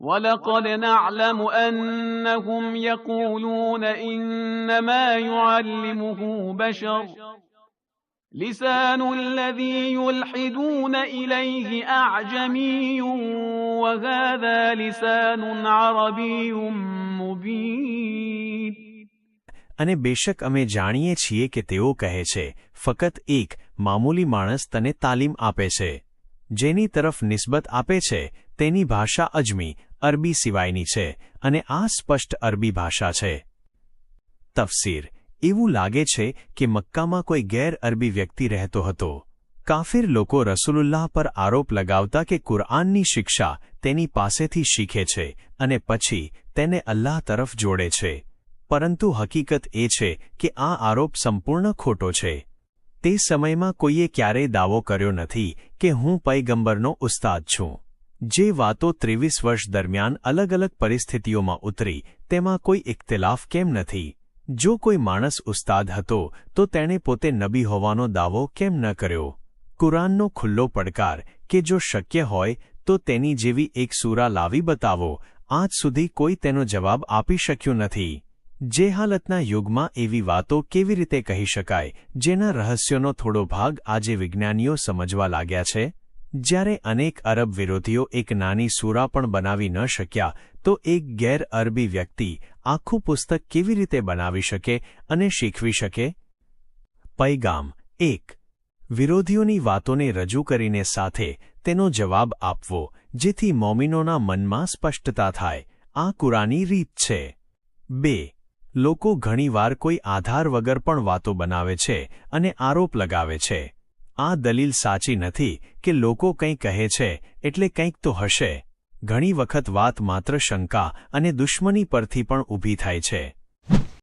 ولقد نعلم أنهم يقولون إنما يعلمه بشر لسان الذي يلحدون إليه أعجمي وهذا لسان عربي مبين અને બેશક અમે જાણીએ છીએ કે તેઓ કહે છે ફકત એક મામૂલી માણસ તને તાલીમ આપે છે જેની તરફ નિસ્બત આપે છે તેની ભાષા અજમી, અરબી સિવાયની છે અને આ સ્પષ્ટ અરબી ભાષા છે. તફસીર. એવું લાગે છે કે મક્કામાં કોઈ ગેર અરબી વ્યક્તિ રહેતો હતો. કાફિર લોકો રસુલુલ્લાહ પર આરોપ લગાવતા કે કુરઆનની શિક્ષા તેની પાસેથી શીખે છે અને પછી તેને અલ્લાહ તરફ જોડે છે. પરંતુ હકીકત એ છે કે આ આરોપ સંપૂર્ણ ખોટો છે. તે સમયમાં કોઈએ ક્યારેય દાવો કર્યો નથી કે હું પૈગંબરનો ઉસ્તાદ છું. જે વાતો ત્રેવીસ વર્ષ દરમિયાન અલગ અલગ પરિસ્થિતિઓમાં ઉતરી, તેમાં કોઈ ઇખ્તિલાફ કેમ નથી? જો કોઈ માણસ ઉસ્તાદ હતો, તો તેણે પોતે નબી હોવાનો દાવો કેમ ન કર્યો? કુરાનનો ખુલ્લો પડકાર કે જો શક્ય હોય, તો તેની જેવી એક સૂરા લાવી બતાવો, આજ સુધી કોઈ તેનો જવાબ આપી શક્યું નથી. જે હાલતના યુગમાં એવી વાતો કેવી રીતે કહી શકાય, જેના રહસ્યોનો થોડો ભાગ આજે વિજ્ઞાનીઓ સમજવા લાગ્યા છે? જ્યારે અનેક અરબ વિરોધીઓ એક નાની સૂરા પણ બનાવી ન શક્યા, તો એક ગેર અરબી વ્યક્તિ આખું પુસ્તક કેવી રીતે બનાવી શકે અને શીખવી શકે? પૈગામ એક. વિરોધીઓની વાતોને રજૂ કરીને સાથે તેનો જવાબ આપવો, જેથી મોમિનોના મનમાં સ્પષ્ટતા થાય. આ કુરાની રીત છે. બે. લોકો ઘણીવાર કોઈ આધાર વગર પણ વાતો બનાવે છે અને આરોપ લગાવે છે. આ દલીલ સાચી નથી કે લોકો કંઈ કહે છે, એટલે કંઈક તો હશે. ઘણી વખત વાત માત્ર શંકા અને દુશ્મની પરથી પણ ઊભી થાય છે.